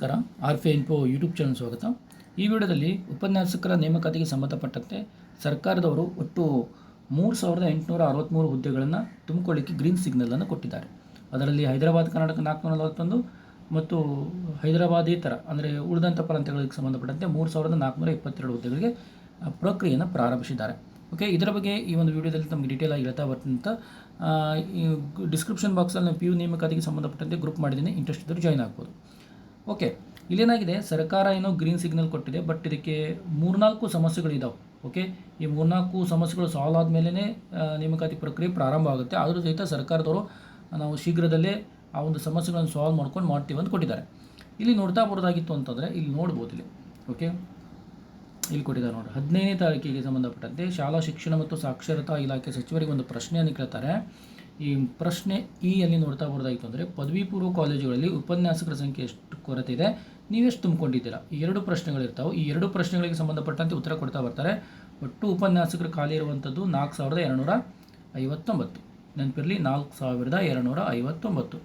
ನಮಸ್ಕಾರ. ಆರ್ ಫೆ info YouTube channel ಸ್ವಾಗತ. ಈ ವಿಡಿಯೋದಲ್ಲಿ ಉಪನ್ಯಾಸಕರ ನೇಮಕಾತಿಗೆ ಸಂಬಂಧಪಟ್ಟಂತೆ ಸರ್ಕಾರದವರು ಒಟ್ಟು ಮೂರು ಸಾವಿರದ ಎಂಟುನೂರ ಅರವತ್ತ್ಮೂರು ಹುದ್ದೆಗಳನ್ನು ತುಂಬಿಕೊಳ್ಳಿಕ್ಕೆ ಗ್ರೀನ್ ಸಿಗ್ನಲನ್ನು ಕೊಟ್ಟಿದ್ದಾರೆ. ಅದರಲ್ಲಿ ಹೈದರಾಬಾದ್, ಕರ್ನಾಟಕ ನಾಲ್ಕುನೂರ ನಲವತ್ತೊಂದು ಮತ್ತು ಹೈದರಾಬಾದೇತರ ಅಂದರೆ ಉಳಿದಂಥ ಪ್ರಾಂತ್ಯಗಳಿಗೆ ಸಂಬಂಧಪಟ್ಟಂತೆ ಮೂರು ಸಾವಿರದ ನಾಲ್ಕುನೂರ ಇಪ್ಪತ್ತೆರಡು ಹುದ್ದೆಗಳಿಗೆ ಪ್ರಕ್ರಿಯೆಯನ್ನು ಪ್ರಾರಂಭಿಸಿದ್ದಾರೆ. ಓಕೆ ಇದರ ಬಗ್ಗೆ ಈ ಒಂದು ವಿಡಿಯೋದಲ್ಲಿ ತಮಗೆ ಡೀಟೇಲ್ ಆಗಿ ಹೇಳ್ತಾ ಬರ್ತಂತ ಡಿಸ್ಕ್ರಿಪ್ಷನ್ ಬಾಕ್ಸಲ್ಲಿ ಪಿ ಯು ನೇಮಕಾತಿಗೆ ಸಂಬಂಧಪಟ್ಟಂತೆ ಗ್ರೂಪ್ ಮಾಡಿದ್ದೀನಿ. ಇಂಟ್ರೆಸ್ಟ್ ಇದ್ದರೂ ಜಾಯ್ನ್ ಆಗ್ಬೋದು. ಓಕೆ, ಇಲ್ಲೇನಾಗಿದೆ? ಸರ್ಕಾರ ಏನೋ ಗ್ರೀನ್ ಸಿಗ್ನಲ್ ಕೊಟ್ಟಿದೆ ಬಟ್ ಇದಕ್ಕೆ ಮೂರ್ನಾಲ್ಕು ಸಮಸ್ಯೆಗಳಿದ್ದಾವೆ ಓಕೆ? ಈ ಮೂರ್ನಾಲ್ಕು ಸಮಸ್ಯೆಗಳು ಸಾಲ್ವ್ ಆದಮೇಲೆ ನೇಮಕಾತಿ ಪ್ರಕ್ರಿಯೆ ಪ್ರಾರಂಭ ಆಗುತ್ತೆ. ಆದರೂ ಸಹಿತ ಸರ್ಕಾರದವರು ನಾವು ಶೀಘ್ರದಲ್ಲೇ ಆ ಒಂದು ಸಮಸ್ಯೆಗಳನ್ನು ಸಾಲ್ವ್ ಮಾಡ್ಕೊಂಡು ಮಾಡ್ತೀವಿ ಅಂತ ಕೊಟ್ಟಿದ್ದಾರೆ. ಇಲ್ಲಿ ನೋಡ್ತಾ ಬರೋದಾಗಿತ್ತು ಅಂತಂದರೆ, ಇಲ್ಲಿ ನೋಡ್ಬೋದು ಇಲ್ಲಿ, ಓಕೆ? ಇಲ್ಲಿ ಕೊಟ್ಟಿದ್ದಾರೆ ನೋಡಿ ಹದಿನೈದನೇ ತಾರೀಕಿಗೆ ಸಂಬಂಧಪಟ್ಟಂತೆ ಶಾಲಾ ಶಿಕ್ಷಣ ಮತ್ತು ಸಾಕ್ಷರತಾ ಇಲಾಖೆ ಸಚಿವರಿಗೆ ಒಂದು ಪ್ರಶ್ನೆಯನ್ನು ಕೇಳ್ತಾರೆ. ಈ ಪ್ರಶ್ನೆ ಈ ಅಲ್ಲಿ ನೋಡ್ತಾ ಬರೋದಾಗಿತ್ತು ಅಂದರೆ ಪದವಿ ಪೂರ್ವ ಕಾಲೇಜುಗಳಲ್ಲಿ ಉಪನ್ಯಾಸಕರ ಸಂಖ್ಯೆ ಎಷ್ಟು ಕೊರತೆ ಇದೆ? ನೀವೆಷ್ಟು ತುಂಬಿಕೊಂಡಿದ್ದೀರಾ? ಈ ಎರಡು ಪ್ರಶ್ನೆಗಳಿರ್ತಾವೆ. ಈ ಎರಡು ಪ್ರಶ್ನೆಗಳಿಗೆ ಸಂಬಂಧಪಟ್ಟಂತೆ ಉತ್ತರ ಕೊಡ್ತಾ ಬರ್ತಾರೆ. ಒಟ್ಟು ಉಪನ್ಯಾಸಕರು ಖಾಲಿ ಇರುವಂಥದ್ದು ನಾಲ್ಕು ಸಾವಿರದ ಎರಡುನೂರ ಐವತ್ತೊಂಬತ್ತು. ನೆನಪಿರಲಿ, ನಾಲ್ಕು ಸಾವಿರದ ಎರಡುನೂರ ಐವತ್ತೊಂಬತ್ತು.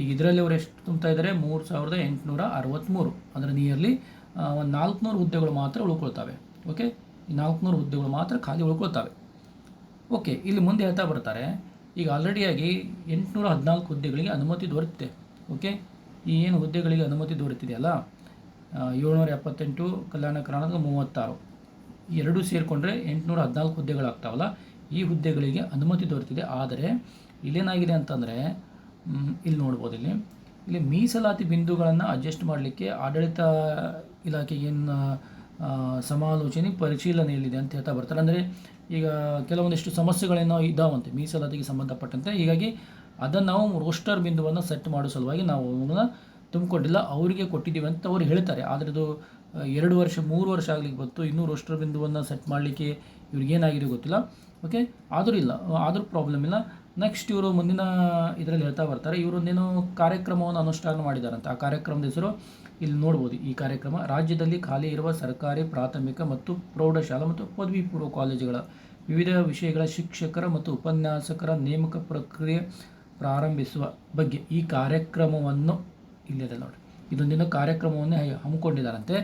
ಈಗ ಇದರಲ್ಲಿ ಅವರು ಎಷ್ಟು ತುಂಬ್ತಾ ಇದ್ದಾರೆ? ಮೂರು ಸಾವಿರದ ಎಂಟುನೂರ ಅರವತ್ತ್ಮೂರು ಅಂದರೆ ನಿಯರ್ಲಿ ಒಂದು ನಾಲ್ಕುನೂರು ಹುದ್ದೆಗಳು ಮಾತ್ರ ಉಳ್ಕೊಳ್ತಾವೆ. ಓಕೆ? ಈ ನಾಲ್ಕುನೂರು ಹುದ್ದೆಗಳು ಮಾತ್ರ ಖಾಲಿ ಉಳ್ಕೊಳ್ತಾವೆ. ಓಕೆ, ಇಲ್ಲಿ ಮುಂದೆ ಹೇಳ್ತಾ ಬರ್ತಾರೆ ಈಗ ಆಲ್ರೆಡಿಯಾಗಿ ಎಂಟುನೂರ ಹದಿನಾಲ್ಕು ಹುದ್ದೆಗಳಿಗೆ ಅನುಮತಿ ದೊರೆತಿದೆ. ಓಕೆ ಈ ಏನು ಹುದ್ದೆಗಳಿಗೆ ಅನುಮತಿ ದೊರೆತಿದೆಯಲ್ಲ? ಏಳ್ನೂರ ಎಪ್ಪತ್ತೆಂಟು, ಕಲ್ಯಾಣ ಕರ್ನಾಟಕ ಮೂವತ್ತಾರು. ಎರಡು ಸೇರಿಕೊಂಡ್ರೆ ಎಂಟುನೂರ ಹದಿನಾಲ್ಕು ಹುದ್ದೆಗಳಾಗ್ತಾವಲ್ಲ? ಈ ಹುದ್ದೆಗಳಿಗೆ ಅನುಮತಿ ದೊರೆತಿದೆ. ಆದರೆ ಇಲ್ಲೇನಾಗಿದೆ ಅಂತಂದರೆ ಇಲ್ಲಿ ನೋಡ್ಬೋದು ಇಲ್ಲಿ. ಇಲ್ಲಿ ಮೀಸಲಾತಿ ಬಿಂದುಗಳನ್ನು ಅಡ್ಜಸ್ಟ್ ಮಾಡಲಿಕ್ಕೆ ಆಡಳಿತ ಇಲಾಖೆಗೆ ಏನು ಸಮಾಲೋಚನೆ ಪರಿಶೀಲನೆಯಲ್ಲಿದೆ ಅಂತ ಹೇಳ್ತಾ ಬರ್ತಾರೆ. ಅಂದರೆ ಈಗ ಕೆಲವೊಂದಿಷ್ಟು ಸಮಸ್ಯೆಗಳೇನೋ ಇದ್ದಾವಂತೆ, ಮೀಸಲಾತಿಗೆ ಸಂಬಂಧಪಟ್ಟಂತೆ, ಹೀಗಾಗಿ ಅದನ್ನು ನಾವು ರೋಸ್ಟರ್ ಬಿಂದುವನ್ನು ಸೆಟ್ ಮಾಡೋ ಸಲುವಾಗಿ ನಾವು ಅವನ್ನ ತುಂಬಿಕೊಂಡಿಲ್ಲ, ಅವರಿಗೆ ಕೊಟ್ಟಿದ್ದೀವಿ ಅಂತ ಅವ್ರು ಹೇಳ್ತಾರೆ. ಆದರೆ ಅದು ಎರಡು ವರ್ಷ, ಮೂರು ವರ್ಷ ಆಗಲಿಕ್ಕೆ ಗೊತ್ತು, ಇನ್ನೂ ರೋಸ್ಟರ್ ಬಿಂದುವನ್ನು ಸೆಟ್ ಮಾಡಲಿಕ್ಕೆ ಇವ್ರಿಗೇನಾಗಿದೆ ಗೊತ್ತಿಲ್ಲ. ಓಕೆ ಆದರೂ ಇಲ್ಲ, ಆದರೂ ಪ್ರಾಬ್ಲಮ್ ಇಲ್ಲ. ನೆಕ್ಸ್ಟ್ ಇವರು ಮುಂದಿನ ಇದರಲ್ಲಿ ಹೇಳ್ತಾ ಬರ್ತಾರೆ ಇವರೊಂದೇನು ಕಾರ್ಯಕ್ರಮವನ್ನು ಅನುಷ್ಠಾನ ಮಾಡಿದಾರಂತ. ಆ ಕಾರ್ಯಕ್ರಮದ ಹೆಸರು ಇಲ್ಲಿ ನೋಡ್ಬೋದು. ಈ ಕಾರ್ಯಕ್ರಮ ರಾಜ್ಯದಲ್ಲಿ ಖಾಲಿ ಇರುವ ಸರ್ಕಾರಿ, ಪ್ರಾಥಮಿಕ ಮತ್ತು ಪ್ರೌಢಶಾಲಾ ಮತ್ತು ಪದವಿ ಪೂರ್ವ ಕಾಲೇಜುಗಳ ವಿವಿಧ ವಿಷಯಗಳ ಶಿಕ್ಷಕರ ಮತ್ತು ಉಪನ್ಯಾಸಕರ ನೇಮಕ ಪ್ರಕ್ರಿಯೆ ಪ್ರಾರಂಭಿಸುವ ಬಗ್ಗೆ ಈ ಕಾರ್ಯಕ್ರಮವನ್ನು ಇಲ್ಲಿದೆ ನೋಡಿ. ಇದೊಂದಿನ ಕಾರ್ಯಕ್ರಮವನ್ನು ಹಮ್ಮಿಕೊಂಡಿದ್ದಾರಂತೆ.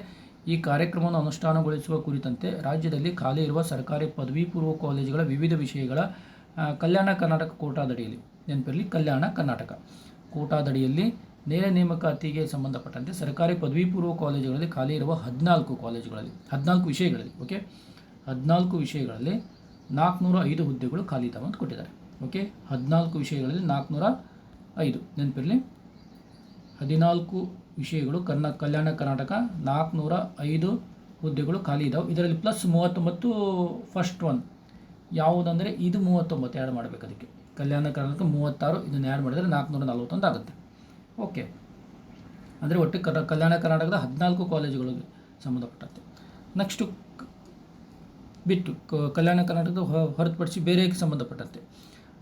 ಈ ಕಾರ್ಯಕ್ರಮವನ್ನು ಅನುಷ್ಠಾನಗೊಳಿಸುವ ಕುರಿತಂತೆ ರಾಜ್ಯದಲ್ಲಿ ಖಾಲಿ ಇರುವ ಸರ್ಕಾರಿ ಪದವಿ ಪೂರ್ವ ಕಾಲೇಜುಗಳ ವಿವಿಧ ವಿಷಯಗಳ ಕಲ್ಯಾಣ ಕರ್ನಾಟಕ ಕೋಟಾದಡಿಯಲ್ಲಿ. ನೆನಪಿರಲಿ, ಕಲ್ಯಾಣ ಕರ್ನಾಟಕ. ಕೋಟಾದಡಿಯಲ್ಲಿ ನೇರ ನೇಮಕಾತಿಗೆ ಸಂಬಂಧಪಟ್ಟಂತೆ ಸರ್ಕಾರಿ ಪದವಿ ಪೂರ್ವ ಕಾಲೇಜುಗಳಲ್ಲಿ ಖಾಲಿ ಇರುವ ಹದಿನಾಲ್ಕು ಕಾಲೇಜುಗಳಲ್ಲಿ, ಹದಿನಾಲ್ಕು ವಿಷಯಗಳಲ್ಲಿ, ಓಕೆ? ಹದಿನಾಲ್ಕು ವಿಷಯಗಳಲ್ಲಿ ನಾಲ್ಕುನೂರ ಐದು ಹುದ್ದೆಗಳು ಖಾಲಿ ಇದ್ದಾವೆ ಅಂತ ಕೊಟ್ಟಿದ್ದಾರೆ, ಓಕೆ? ಹದಿನಾಲ್ಕು ವಿಷಯಗಳಲ್ಲಿ ನಾಲ್ಕುನೂರ ಐದು. ನೆನಪಿರಲಿ? ಹದಿನಾಲ್ಕು ವಿಷಯಗಳು ಕರ್ನಾ, ಕಲ್ಯಾಣ ಕರ್ನಾಟಕ ನಾಲ್ಕುನೂರ ಐದು ಹುದ್ದೆಗಳು ಖಾಲಿ ಇದ್ದಾವೆ ಇದರಲ್ಲಿ ಪ್ಲಸ್ ಮೂವತ್ತೊಂಬತ್ತು ಫಸ್ಟ್ ಒನ್ ಯಾವುದಂದರೆ ಇದು ಮೂವತ್ತೊಂಬತ್ತು ಆ್ಯಡ್ ಮಾಡಬೇಕು ಅದಕ್ಕೆ. ಕಲ್ಯಾಣ ಕರ್ನಾಟಕ ಮೂವತ್ತಾರು, ಇದನ್ನು ಆ್ಯಡ್ ಮಾಡಿದರೆ ನಾಲ್ಕುನೂರ ನಲ್ವತ್ತೊಂದು ಆಗುತ್ತೆ. ಓಕೆ ಅಂದರೆ ಒಟ್ಟು ಕಲ್ಯಾಣ ಕರ್ನಾಟಕದ ಹದಿನಾಲ್ಕು ಕಾಲೇಜುಗಳಿಗೆ ಸಂಬಂಧಪಟ್ಟಂತೆ. ನೆಕ್ಸ್ಟು ಬಿಟ್ಟು ಕಲ್ಯಾಣ ಕರ್ನಾಟಕದ ಹೊರತುಪಡಿಸಿ ಬೇರೆಗೆ ಸಂಬಂಧಪಟ್ಟಂತೆ?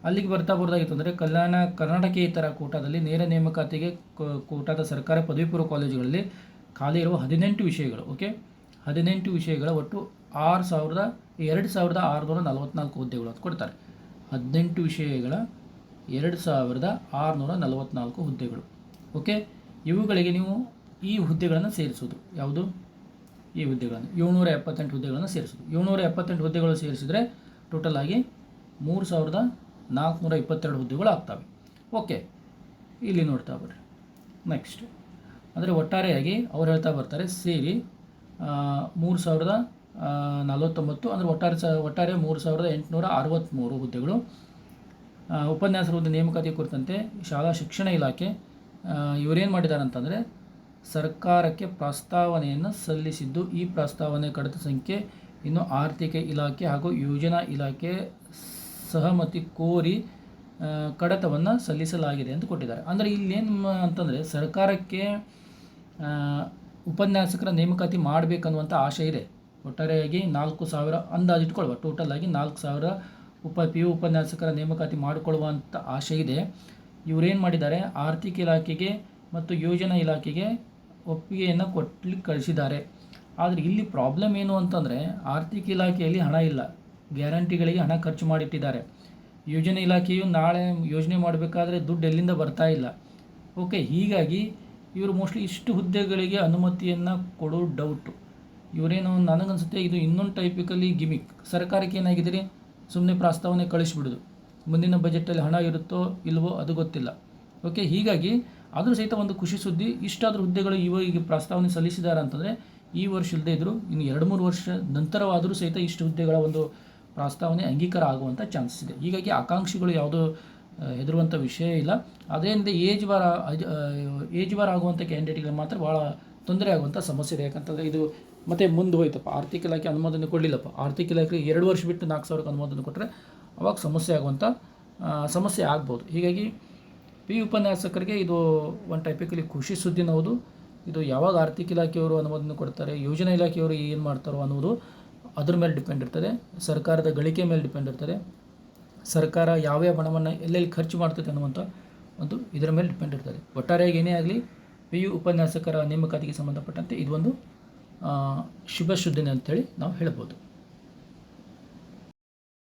ಅಲ್ಲಿಗೆ ಬರ್ತಾ ಬರೋದಾಗಿತ್ತು ಅಂದರೆ ಕಲ್ಯಾಣ ಕರ್ನಾಟಕೇತರ ಕೋಟಾದಲ್ಲಿ ನೇರ ನೇಮಕಾತಿಗೆ ಕೋಟಾದ ಸರ್ಕಾರಿ ಪದವಿ ಪೂರ್ವ ಕಾಲೇಜುಗಳಲ್ಲಿ ಖಾಲಿ ಇರುವ ಹದಿನೆಂಟು ವಿಷಯಗಳು ಓಕೆ ಹದಿನೆಂಟು ವಿಷಯಗಳ ಒಟ್ಟು ಆರು ಸಾವಿರದ ಎರಡು ಸಾವಿರದ ಆರುನೂರ ನಲವತ್ನಾಲ್ಕು ಹುದ್ದೆಗಳು ಅಂತ ಕೊಡ್ತಾರೆ. ಹದಿನೆಂಟು ವಿಷಯಗಳ ಎರಡು ಸಾವಿರದ ಆರುನೂರ ನಲವತ್ನಾಲ್ಕು ಹುದ್ದೆಗಳು. ಓಕೆ ಇವುಗಳಿಗೆ ನೀವು ಈ ಹುದ್ದೆಗಳನ್ನು ಸೇರಿಸೋದು ಯಾವುದು? ಈ ಹುದ್ದೆಗಳನ್ನು. ಏಳ್ನೂರ ಎಪ್ಪತ್ತೆಂಟು ಹುದ್ದೆಗಳನ್ನು ಸೇರಿಸೋದು ಏಳ್ನೂರ ಎಪ್ಪತ್ತೆಂಟು ಹುದ್ದೆಗಳು ಸೇರಿಸಿದರೆ ಟೋಟಲ್ ಆಗಿ ಮೂರು ಸಾವಿರದ ನಾಲ್ಕುನೂರ ಇಪ್ಪತ್ತೆರಡು ಹುದ್ದೆಗಳು ಆಗ್ತವೆ. ಓಕೆ ಇಲ್ಲಿ ನೋಡ್ತಾ ಬರ್ರಿ. ನೆಕ್ಸ್ಟ್ ಅಂದರೆ ಒಟ್ಟಾರೆಯಾಗಿ ಅವ್ರು ಹೇಳ್ತಾ ಬರ್ತಾರೆ, ಸೇರಿ ಮೂರು ಸಾವಿರದ ನಲವತ್ತೊಂಬತ್ತು, ಅಂದರೆ ಒಟ್ಟಾರೆ ಸ, ಒಟ್ಟಾರೆ ಮೂರು ಸಾವಿರದ ಎಂಟುನೂರ ಅರವತ್ತ್ಮೂರು ಹುದ್ದೆಗಳು. ಉಪನ್ಯಾಸ ಹುದ್ದೆ ನೇಮಕಾತಿ ಕುರಿತಂತೆ ಶಾಲಾ ಶಿಕ್ಷಣ ಇಲಾಖೆ ಇವರೇನು ಮಾಡಿದ್ದಾರೆ ಅಂತಂದರೆ ಸರ್ಕಾರಕ್ಕೆ ಪ್ರಸ್ತಾವನೆಯನ್ನು ಸಲ್ಲಿಸಿದ್ದು ಈ ಪ್ರಸ್ತಾವನೆ ಕಡತ ಸಂಖ್ಯೆ ಇನ್ನು ಆರ್ಥಿಕ ಇಲಾಖೆ ಹಾಗೂ ಯೋಜನಾ ಇಲಾಖೆ ಸಹಮತಿ ಕೋರಿ ಕಡತವನ್ನು ಸಲ್ಲಿಸಲಾಗಿದೆ ಅಂತ ಕೊಟ್ಟಿದ್ದಾರೆ. ಅಂದರೆ ಇಲ್ಲೇನು ಅಂತಂದರೆ ಸರ್ಕಾರಕ್ಕೆ ಉಪನ್ಯಾಸಕರ ನೇಮಕಾತಿ ಮಾಡಬೇಕನ್ನುವಂಥ ಆಶೆ ಇದೆ. ಒಟ್ಟಾರೆಯಾಗಿ ನಾಲ್ಕು ಸಾವಿರ ಅಂದಾಜು ಇಟ್ಕೊಳ್ಳುವ. ಟೋಟಲ್ ಆಗಿ ನಾಲ್ಕು ಸಾವಿರ ಉಪ ಪಿ ಯು ಉಪನ್ಯಾಸಕರ ನೇಮಕಾತಿ ಮಾಡಿಕೊಳ್ಳುವಂಥ ಆಶೆ ಇದೆ. ಇವರೇನು ಮಾಡಿದ್ದಾರೆ? ಆರ್ಥಿಕ ಇಲಾಖೆಗೆ ಮತ್ತು ಯೋಜನಾ ಇಲಾಖೆಗೆ ಒಪ್ಪಿಗೆಯನ್ನು ಕೊಟ್ಲಿಕ್ಕೆ ಕಳಿಸಿದ್ದಾರೆ. ಆದರೆ ಇಲ್ಲಿ ಪ್ರಾಬ್ಲಮ್ ಏನು ಅಂತಂದರೆ ಆರ್ಥಿಕ ಇಲಾಖೆಯಲ್ಲಿ ಹಣ ಇಲ್ಲ. ಗ್ಯಾರಂಟಿಗಳಿಗೆ ಹಣ ಖರ್ಚು ಮಾಡಿಟ್ಟಿದ್ದಾರೆ. ಯೋಜನೆ ಇಲಾಖೆಯು ನಾಳೆ ಯೋಜನೆ ಮಾಡಬೇಕಾದ್ರೆ ದುಡ್ಡು ಎಲ್ಲಿಂದ ಬರ್ತಾ ಇಲ್ಲ. ಓಕೆ ಹೀಗಾಗಿ ಇವರು ಮೋಸ್ಟ್ಲಿ ಇಷ್ಟು ಹುದ್ದೆಗಳಿಗೆ ಅನುಮತಿಯನ್ನು ಕೊಡೋ ಡೌಟು ಇವರೇನು ನನಗನ್ಸುತ್ತೆ, ಇದು ಇನ್ನೊಂದು ಟೈಪಿಕಲಿ ಗಿಮಿಕ್ ಸರ್ಕಾರಕ್ಕೆ ಏನಾಗಿದೆ ರೀ ಸುಮ್ಮನೆ ಪ್ರಸ್ತಾವನೆ ಕಳಿಸ್ಬಿಡೋದು. ಮುಂದಿನ ಬಜೆಟಲ್ಲಿ ಹಣ ಇರುತ್ತೋ ಇಲ್ವೋ ಅದು ಗೊತ್ತಿಲ್ಲ. ಓಕೆ ಹೀಗಾಗಿ ಆದರೂ ಸಹಿತ ಒಂದು ಖುಷಿ ಸುದ್ದಿ, ಇಷ್ಟಾದರೂ ಹುದ್ದೆಗಳು ಇವಾಗ ಪ್ರಸ್ತಾವನೆ ಸಲ್ಲಿಸಿದ್ದಾರೆ ಅಂತಂದರೆ ಈ ವರ್ಷ ಇಲ್ಲದೆ ಇದ್ದರು ಇನ್ನು ಎರಡು ಮೂರು ವರ್ಷ ನಂತರವಾದರೂ ಸಹಿತ ಇಷ್ಟು ಹುದ್ದೆಗಳ ಒಂದು ಪ್ರಸ್ತಾವನೆ ಅಂಗೀಕಾರ ಆಗುವಂಥ ಚಾನ್ಸಸ್ ಇದೆ. ಹೀಗಾಗಿ ಆಕಾಂಕ್ಷಿಗಳು ಯಾವುದೋ ಹೆದರುವಂಥ ವಿಷಯ ಇಲ್ಲ. ಅದರಿಂದ ಏಜ್ ಬಾರ್ ಏಜ್ ಬಾರ್ ಆಗುವಂಥ ಕ್ಯಾಂಡಿಡೇಟ್ಗಳಿಗೆ ಮಾತ್ರ ಭಾಳ ತೊಂದರೆ ಆಗುವಂಥ ಸಮಸ್ಯೆ ಇದೆ. ಯಾಕಂತಂದರೆ ಇದು ಮತ್ತೆ ಮುಂದೆ ಹೋಯ್ತಪ್ಪ. ಆರ್ಥಿಕ ಇಲಾಖೆ ಅನುಮೋದನೆ ಕೊಡಲಿಲ್ಲಪ್ಪ. ಆರ್ಥಿಕ ಇಲಾಖೆ ಎರಡು ವರ್ಷ ಬಿಟ್ಟು ನಾಲ್ಕು ಸಾವಿರಕ್ಕೆ ಅನುಮೋದನೆ ಕೊಟ್ಟರೆ ಅವಾಗ ಸಮಸ್ಯೆ ಆಗುವಂಥ ಸಮಸ್ಯೆ ಆಗ್ಬೋದು. ಹೀಗಾಗಿ ಪಿ ಉಪನ್ಯಾಸಕರಿಗೆ ಇದು ಒಂದು ಟೈಪಿಕಲಿ ಖುಷಿ ಸುದ್ದಿನ ಹೌದು, ಇದು ಯಾವಾಗ ಆರ್ಥಿಕ ಇಲಾಖೆಯವರು ಅನುಮೋದನೆ ಕೊಡ್ತಾರೆ, ಯೋಜನಾ ಇಲಾಖೆಯವರು ಏನು ಮಾಡ್ತಾರೋ ಅನ್ನೋದು ಅದ್ರ ಮೇಲೆ ಡಿಪೆಂಡ್ ಇರ್ತದೆ. ಸರ್ಕಾರದ ಗಳಿಕೆ ಮೇಲೆ ಡಿಪೆಂಡ್ ಇರ್ತದೆ. ಸರ್ಕಾರ ಯಾವ್ಯಾವ ಹಣವನ್ನು ಎಲ್ಲೆಲ್ಲಿ ಖರ್ಚು ಮಾಡ್ತದೆ ಅನ್ನುವಂಥ ಒಂದು ಇದರ ಮೇಲೆ ಡಿಪೆಂಡ್ ಇರ್ತದೆ. ಒಟ್ಟಾರೆಯಾಗಿ ಏನೇ ಆಗಲಿ ಪಿ ಯು ಉಪನ್ಯಾಸಕರ ನೇಮಕಾತಿಗೆ ಸಂಬಂಧಪಟ್ಟಂತೆ ಇದೊಂದು ಶುಭ ಸುದ್ದಿನೇ ಅಂತೇಳಿ ನಾವು ಹೇಳ್ಬೋದು.